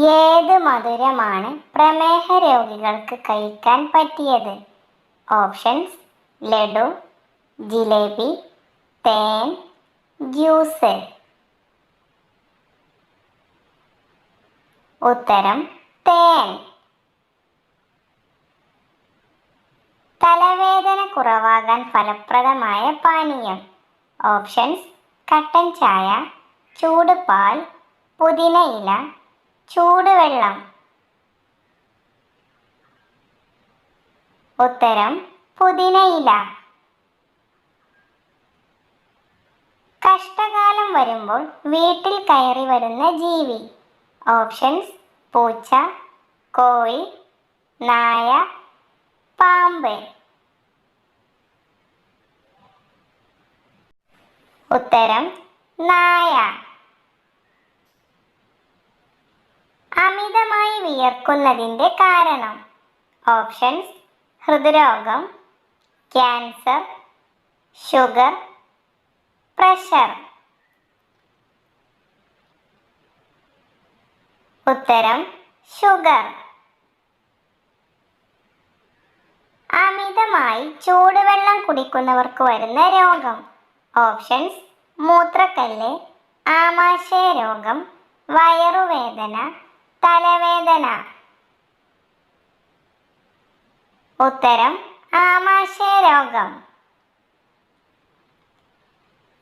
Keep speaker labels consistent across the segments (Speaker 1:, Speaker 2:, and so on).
Speaker 1: ഏത് മധുരമാണ് പ്രമേഹ രോഗികൾക്ക് കഴിക്കാൻ പറ്റിയത്? ഓപ്ഷൻസ് ലഡു ജിലേബി തേൻ ജ്യൂസ്. ഉത്തരം തേൻ. തലവേദന കുറവാകാൻ ഫലപ്രദമായ പാനീയം. ഓപ്ഷൻസ് കട്ടൻ ചായ ചൂട് പാൽ പുതിന ഇല ചൂടുവെള്ളം. ഉത്തരം പുതിനയില കഷ്ടകാലം വരുമ്പോൾ വീട്ടിൽ കയറി വരുന്ന ജീവി. ഓപ്ഷൻസ് പൂച്ച കോഴി നായ പാമ്പ്. ഉത്തരം നായ. അമിതമായി വിയർക്കുന്നതിന്റെ കാരണം. ഓപ്ഷൻസ് ഹൃദ്രോഗം ക്യാൻസർ ഷുഗർ പ്രഷർ. ഉത്തരം ഷുഗർ. അമിതമായി ചൂടുവെള്ളം കുടിക്കുന്നവർക്ക് വരുന്ന രോഗം. ഓപ്ഷൻസ് മൂത്രക്കല്ല് ആമാശയ രോഗം വയറുവേദന തലവേദന. ഉത്തരം ആമാശയ രോഗം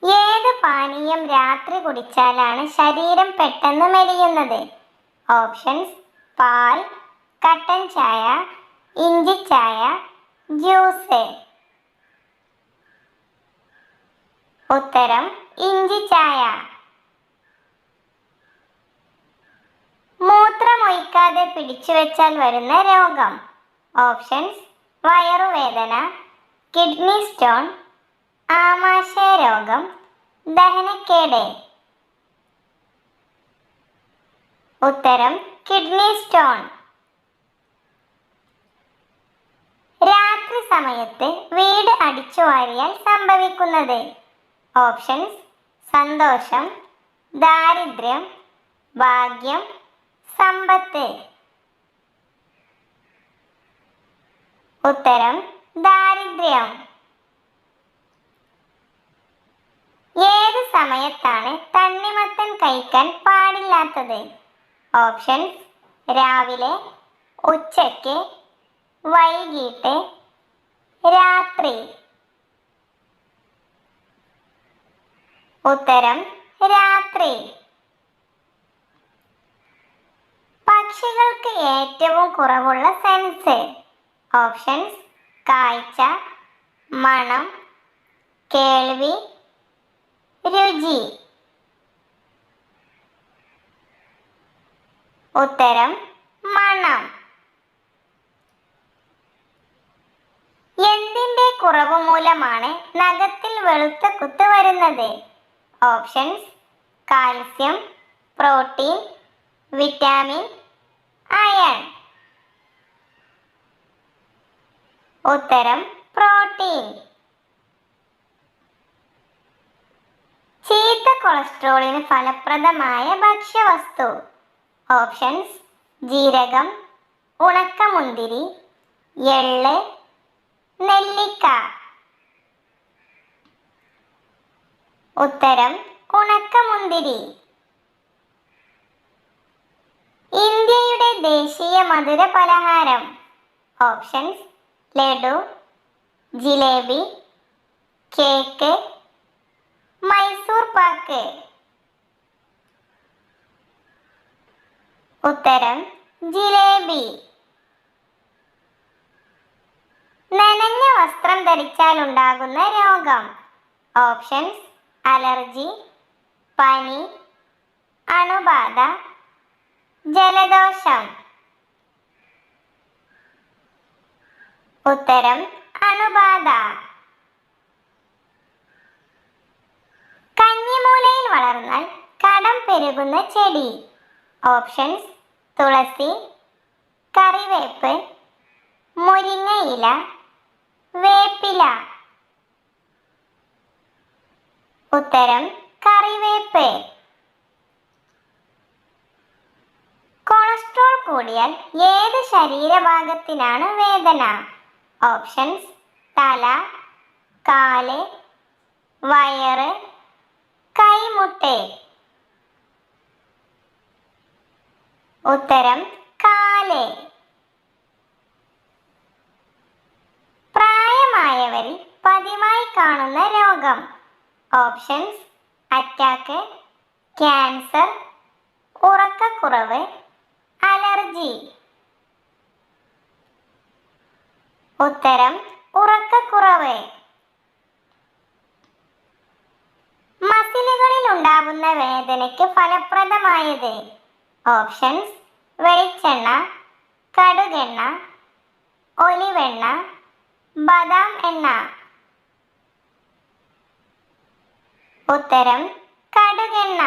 Speaker 1: ഏത് പാനീയം രാത്രി കുടിച്ചാലാണ് ശരീരം പെട്ടെന്ന് മെലിയുന്നത്? ഓപ്ഷൻസ് പാൽ കട്ടൻ ചായ ഇഞ്ചിച്ചായ ചായ ജ്യൂസ്. ഉത്തരം ഇഞ്ചി ചായ മൂത്രമൊഴിക്കാതെ പിടിച്ചു വെച്ചാൽ വരുന്ന രോഗം. ഓപ്ഷൻസ് വയറുവേദന കിഡ്നി സ്റ്റോൺ ആമാശയ രോഗം ദഹനക്കേട്. ഉത്തരം കിഡ്നി സ്റ്റോൺ. രാത്രി സമയത്ത് വീട് അടിച്ചു വാരിയാൽ സംഭവിക്കുന്നത്. ഓപ്ഷൻസ് സന്തോഷം ദാരിദ്ര്യം ഭാഗ്യം സമ്പത്ത്. ഉത്തരം ദാരിദ്ര്യം. ഏത് സമയത്താണ് തണ്ണിമത്തൻ കഴിക്കാൻ പാടില്ലാത്തത്? ഓപ്ഷൻസ് രാവിലെ ഉച്ചയ്ക്ക് വൈകിട്ട് രാത്രി. ഉത്തരം രാത്രി. പക്ഷികൾക്ക് ഏറ്റവും കുറവുള്ള സെൻസ് ഓപ്ഷൻസ് കാഴ്ച മണം കേൾവി രുചി. ഉത്തരം മണം. എന്തിന്റെ കുറവ് മൂലമാണ് നഖത്തിൽ വെളുത്ത കുത്ത് വരുന്നത്? Options calcium protein vitamin iron. ഉത്തരം പ്രോട്ടീൻ. ചീത്ത കൊളസ്ട്രോളിന് ഫലപ്രദമായ ഭക്ഷ്യവസ്തു. ഓപ്ഷൻസ് ജീരകം ഉണക്കമുന്തിരി എള്ള് നെല്ലിക്ക. ഉത്തരം ഉണക്കമുന്തിരി. ദേശീയ മധുര പലഹാരം. Options laddu jalebi cake Mysore pak. ഉത്തരം ജിലേബി. നനഞ്ഞ വസ്ത്രം ധരിച്ചാൽ ഉണ്ടാകുന്ന രോഗം. ഓപ്ഷൻസ് അലർജി പനി അണുബാധ ജലദോഷം. ഉത്തരം അണുബാധ. കഞ്ഞിമൂലയിൽ വളർന്നാൽ കടം പെരുകുന്ന ചെടി. ഓപ്ഷൻസ് തുളസി കറിവേപ്പ് മുരിങ്ങയില വേപ്പില. ഉത്തരം കറിവേപ്പ്. കൂടിയാൽ ഏത് ശരീരഭാഗത്തിനാണ് വേദന? ഓപ്ഷൻസ് തല കാൽ വയറ് കൈമുട്ട്. ഉത്തരം കാൽ. പ്രായമായവരിൽ പതിവായി കാണുന്ന രോഗം. ഓപ്ഷൻസ് അറ്റാക്ക് ക്യാൻസർ ഉറക്കക്കുറവ് അലർജി. ഉത്തരം ഉറക്കക്കുറവ്. മസിലുകളിൽ ഉണ്ടാകുന്ന വേദനയ്ക്ക് ഫലപ്രദമായത് ഓപ്ഷൻസ് വെളിച്ചെണ്ണ കടുകെണ്ണ ഒലിവെണ്ണ ബദാം എണ്ണ. ഉത്തരം കടുകെണ്ണ.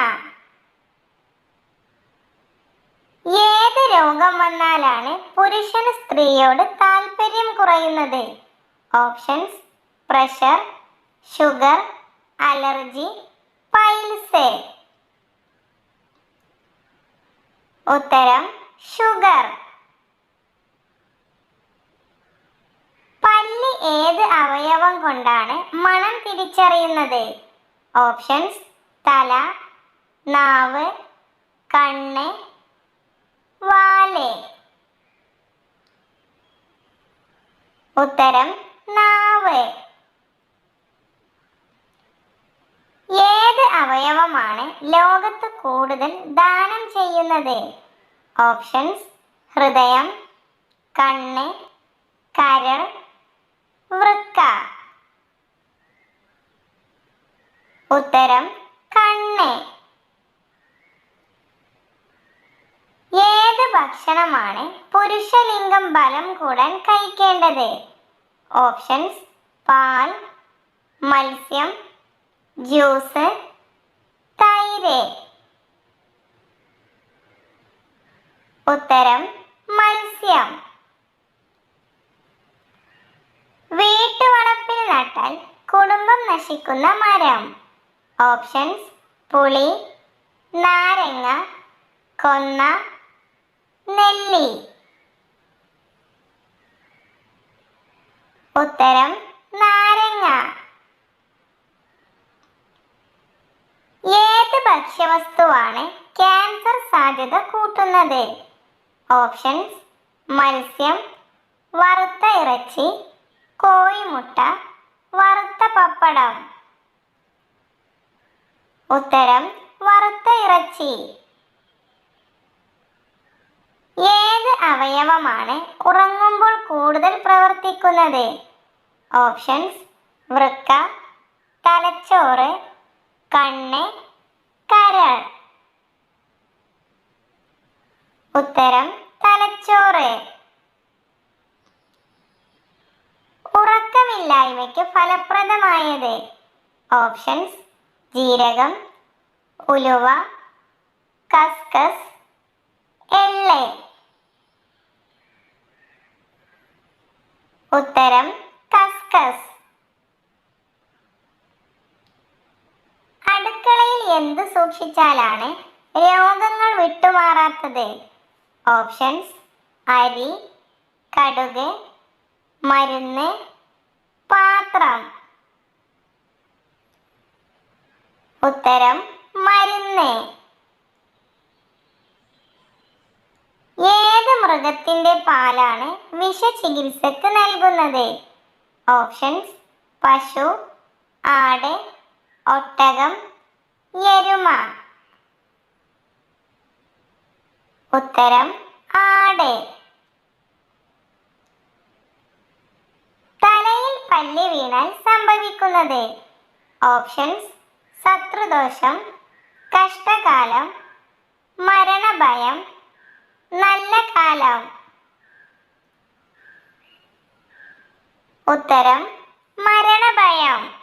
Speaker 1: ഏത് രോഗം വന്നാലാണ് പുരുഷൻ സ്ത്രീയോട് താല്പര്യം കുറയുന്നത്? Options pressure sugar allergy piles. ഉത്തരം ഷുഗർ. പല്ല് ഏത് അവയവം കൊണ്ടാണ് മണം തിരിച്ചറിയുന്നത്? ഓപ്ഷൻസ് തല നാവ് കണ്ണ് വാൽ. ഉത്തരം നാവ്. ഏത് അവയവമാണ് ലോകത്ത് കൂടുതൽ ദാനം ചെയ്യുന്നത്? ഓപ്ഷൻസ് ഹൃദയം കണ്ണ് കരൾ വൃക്ക. ഉത്തരം കണ്ണ്. ഏത് ഭക്ഷണമാണ് പുരുഷലിംഗം ബലം കൂടാൻ കഴിക്കേണ്ടത്? ഓപ്ഷൻസ് പാൽ മത്സ്യം ജ്യൂസ് തൈര്. ഉത്തരം മത്സ്യം. വീട്ടുവളപ്പിൽ നട്ടാൽ കുടുംബം നശിക്കുന്ന മരം. ഓപ്ഷൻസ് പുളി നാരങ്ങ കൊന്ന നെല്ലി. ഉത്തരം നാരങ്ങ. ഏത് ഭക്ഷ്യവസ്തുവാണ് ക്യാൻസർ സാധ്യത കൂട്ടുന്നത്? ഓപ്ഷൻസ് മത്സ്യം വറുത്ത ഇറച്ചി കോഴിമുട്ട വറുത്ത പപ്പടം. ഉത്തരം വറുത്ത ഇറച്ചി ഏത് അവയവമാണ് ഉറങ്ങുമ്പോൾ കൂടുതൽ പ്രവർത്തിക്കുന്നത്. ഓപ്ഷൻസ് വൃക്ക തലച്ചോറ് കണ്ണ് കരൾ. ഉത്തരം തലച്ചോറ്. ഉറക്കമില്ലായ്മയ്ക്ക് ഫലപ്രദമായത്. ഓപ്ഷൻസ് ജീരകം ഉലുവ കസ്കസ് എള്ള്. ഉത്തരം കസ്കസ്. അടുക്കളയിൽ എന്ത് സൂക്ഷിച്ചാലാണ് രോഗങ്ങൾ വിട്ടുമാറാത്തത്? ഓപ്ഷൻസ് അരി കടുക് മരുന്ന് പാത്രം. ഉത്തരം മരുന്ന്. പാലാണ് പാലാണ് വിഷചികിത്സക്ക് നൽകുന്നത്. ഓപ്ഷൻസ് പശു ആട് ഒട്ടകം എരുമ. ഉത്തരം ആട്. തലയിൽ പല്ല് വീണാൽ സംഭവിക്കുന്നത്. ഓപ്ഷൻസ് ശത്രുദോഷം കഷ്ടകാലം മരണഭയം നല്ല കാലം. ഉത്തരം മരണഭയം.